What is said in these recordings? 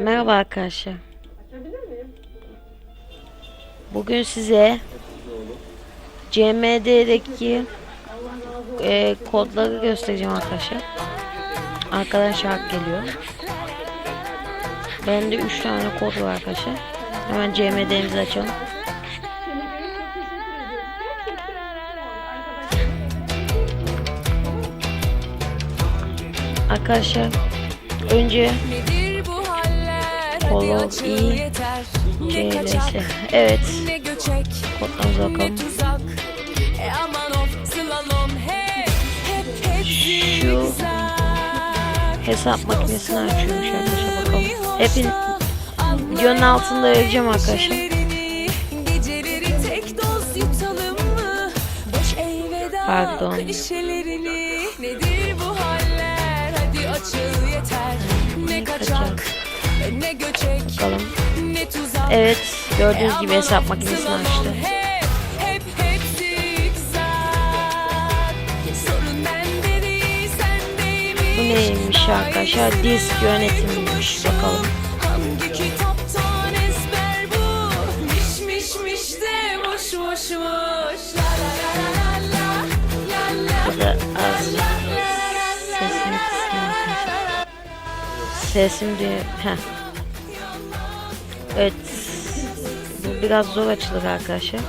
Merhaba arkadaşlar. Bugün size CMD'deki e, kodları göstereceğim arkadaşlar. Arkadan şarkı geliyor. Bende 3 tane kod var arkadaşlar. Hemen CMD'mizi açalım. Arkadaşlar. Arkadaşlar önce Follow kaçak, CLS. Evet. Kodlarımıza bakalım. E Şu. Hesap makinesini açıyormuş arkadaşlar bakalım. Hepin videonun altında vereceğim arkadaşlar. Gecelerini, Bakalım. Evet gördüğünüz E gibi hesap makinesini açtı. Bu neymiş arkadaşlar? Disk yönetimiymiş. Bakalım. Hangi kitaptan ezber bu? Miş miş miş de boş boşmuş. La la la la la la la Bu da az sesini arkadaşlar. Sesim de heh. Evet. Bu biraz zor açılır arkadaşlar.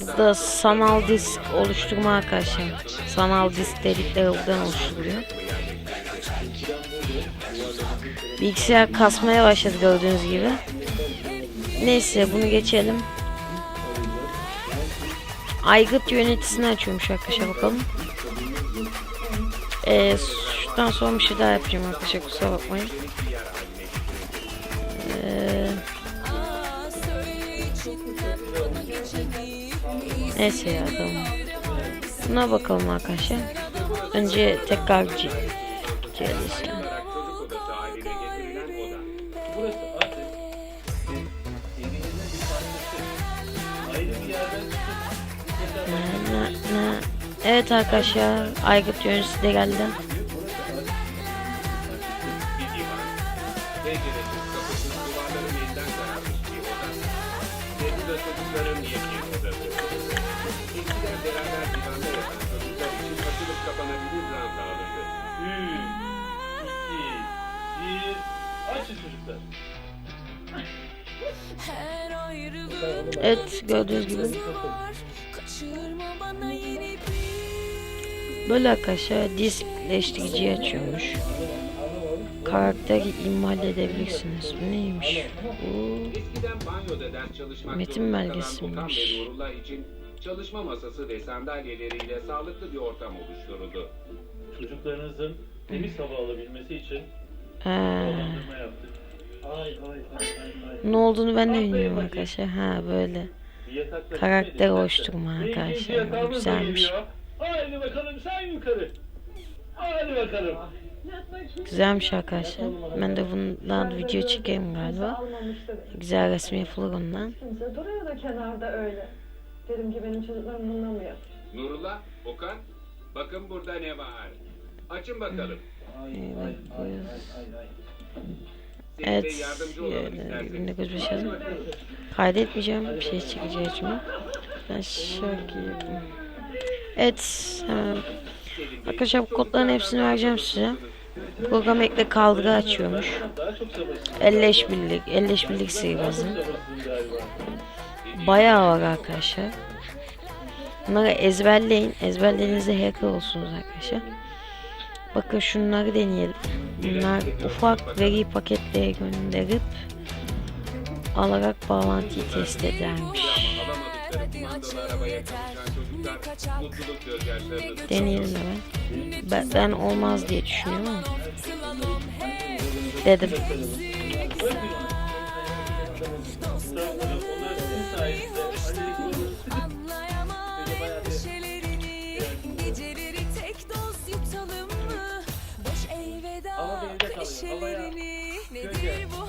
Burada sanal disk oluşturma arkadaşlar. Sanal disk dedikleri buradan oluşturuluyor. Bilgisayar kasmaya başladı gördüğünüz gibi. Neyse bunu geçelim. Aygıt yöneticisini açıyormuş arkadaşlar bakalım. Ee, şuradan sonra bir şey daha yapacağım arkadaşlar kusura bakmayın. Ee, neyse ya tamam. Buna bakalım arkadaşlar. Önce tekrar C CLS yani. çocuk odası haline getirilen Penceresiz, kapısız, duvarları melden kararmış bir oda. Ve bu da çocukların yepyeni odası. Eskiden beraber divanda yatan çocuklar için açılıp kapanabilir rant alındı. 3, 2, 1. Açın çocuklar. Her ayrılığın Evet gördüğünüz gibi. var. Kaçırma bana yeni bir Böyle arkadaşlar diskleştiriciyi açıyormuş. Karakteri imal edebilirsiniz. Bu neymiş? Bu Metin belgesiymiş. Çalışma masası ve sandalyeleriyle sağlıklı bir ortam oluşturuldu. Çocuklarınızın temiz hava alabilmesi için havalandırma yaptık. Ay ay ay ay ay. ne olduğunu ben de bilmiyorum arkadaşlar. Ha böyle. Karakter gitmedin oluşturma arkadaşlar. Güzelmiş. Haydi bakalım sen yukarı. Hadi bakalım. Güzelmiş arkadaşlar. Ben de bundan video çekeyim galiba. Güzel resim yapılır ondan. Duruyor da kenarda öyle. Dedim ki benim çocuklarım bunlamıyor. Nurullah, Okan, bakın burada ne var. Açın bakalım. Ay Evet, ay ay ay ay Evet. isterseniz. 1905 yazın. Kaydetmeyeceğim. Bir şey çekeceğim şimdi. Ben şarkı yapayım. Evet. Hemen. Arkadaşlar bu kodların hepsini vereceğim size. Program ekle kaldırı açıyormuş. Daha çok sabırsız. Elleş birlik, elleş birlik sihirbazı. Bayağı var arkadaşlar. Bunları ezberleyin. Ezberlediğinizde hacker olsunuz arkadaşlar. Bakın şunları deneyelim. Bunlar ufak veri paketleri gönderip alarak bağlantıyı test edermiş. Alamadıkları kumandalı arabaya kavuşan çocuklar. mutluluk gözyaşlarını Deneyelim hemen. Ben, ben olmaz diye düşünüyorum ama. Dedim. Ama evde kalıyor. Göz Nedir bu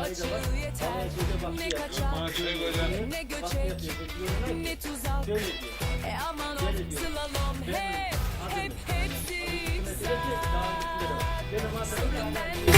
açığı yeter Ne kaçak ne göçek ne tuzak E aman o slalom hep hep hepsi ipsak Sürümden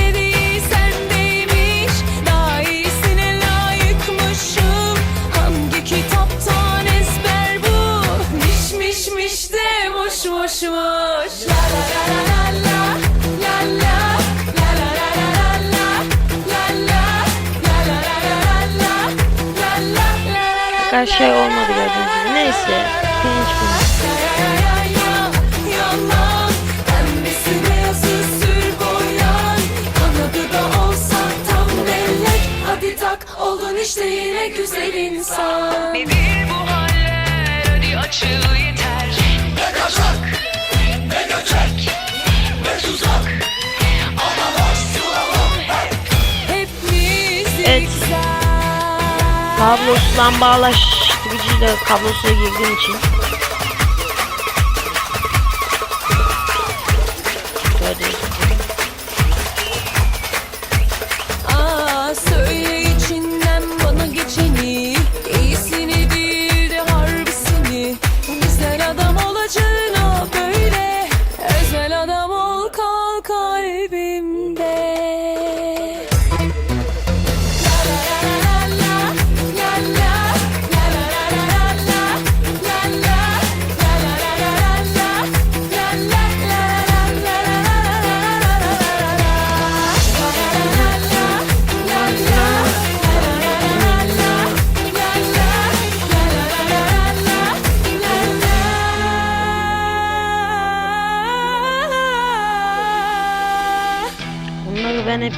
kadar şey olmadı gördüğünüz gibi. Neyse. Pirinç pirinç. Yine güzel insan Nedir bu haller hadi açıl yeter Ne kaçak ne göçek ne tuzak kablosuzdan bağlaştırıcıyla kablosuyla girdiğim için. Böyle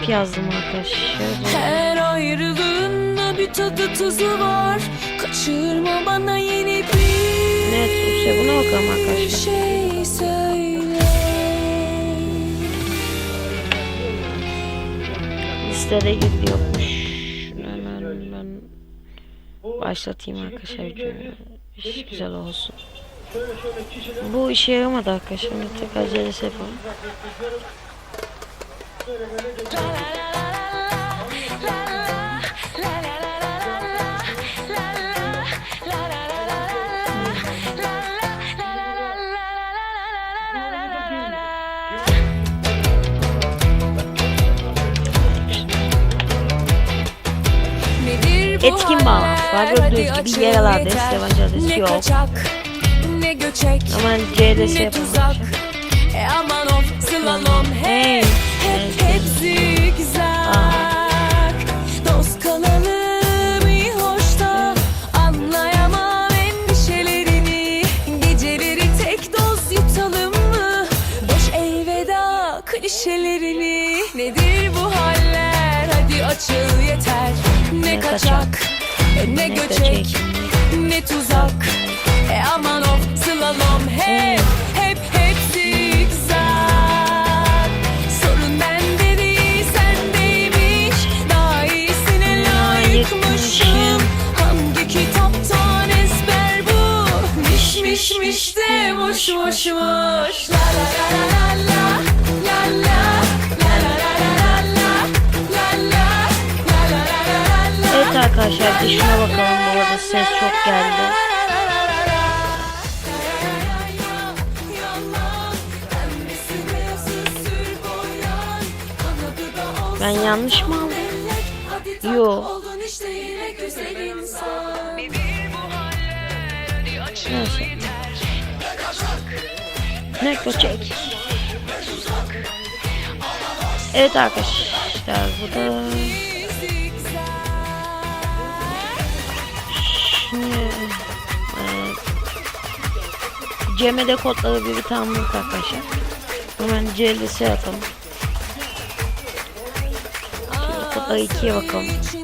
Yazdım arkadaşlar. Her ayrılığında bir tadı tuzu var Kaçırma bana yeni bir Evet, Buse, buna bakalım arkadaşlar. şey söyle Listede girdi yokmuş. Hemen ben başlatayım arkadaşlar. İş güzel olsun. Bu işe yaramadı arkadaşlar. Tekrar CLS yapalım. Etkin bağlantı var. Gördüğünüz gibi yerel adres, yabancı adres yok. Kaçak, ne göçek, Aman CDS şey yapalım. E aman of, slalom, hey. hey hep zigzag Dost kalalım iyi hoş da Anlayamam endişelerini. Geceleri tek doz yutalım mı? Boş elveda klişelerini. Nedir bu haller? Hadi açıl yeter. Ne Ne kaçak kaçak, ne ne göçek göçek, ne tuzak. E aman of slalom hep pişmiş de moş moş moş La la la la la la la Evet arkadaşlar dişine bakalım bu arada ses çok geldi. Ben yanlış mı aldım? Yok. Neyse. Ne köçek. Evet arkadaşlar bu da şimdi e, Cem'e kodları bir tamamladık arkadaşlar. Hemen CLS atalım. Şimdi kodları ikiye bakalım.